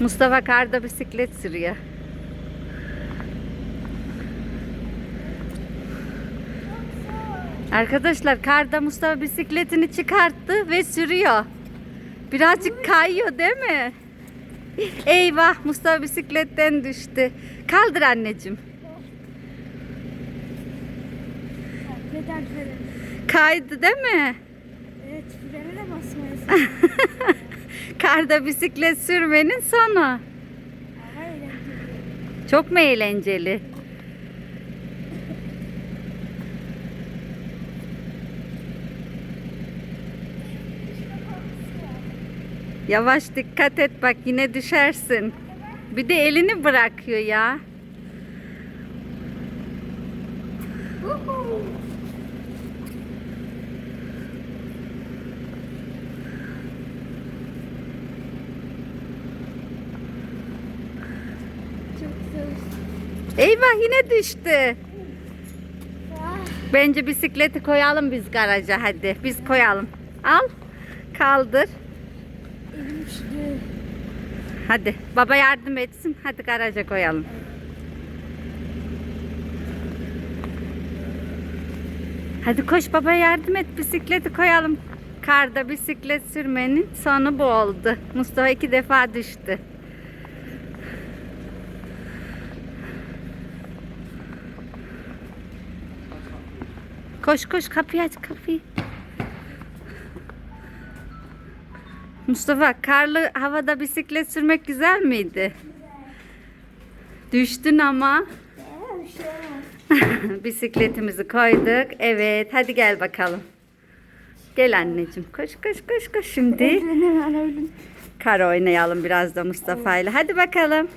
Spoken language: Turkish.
Mustafa karda bisiklet sürüyor. Arkadaşlar karda Mustafa bisikletini çıkarttı ve sürüyor. Birazcık kayıyor değil mi? Eyvah Mustafa bisikletten düştü. Kaldır anneciğim. Kaydı değil mi? Evet frene de basmayız. Karda bisiklet sürmenin sonu. Çok mu eğlenceli? Yavaş dikkat et bak yine düşersin. Bir de elini bırakıyor ya. Eyvah yine düştü. Bence bisikleti koyalım biz garaja hadi. Biz koyalım. Al. Kaldır. Hadi. Baba yardım etsin. Hadi garaja koyalım. Hadi koş baba yardım et. Bisikleti koyalım. Karda bisiklet sürmenin sonu bu oldu. Mustafa iki defa düştü. Koş koş kapıyı aç kapıyı. Mustafa karlı havada bisiklet sürmek güzel miydi? Düştün ama. Bisikletimizi koyduk. Evet hadi gel bakalım. Gel anneciğim. Koş koş koş koş şimdi. Kar oynayalım biraz da Mustafa ile. Hadi bakalım.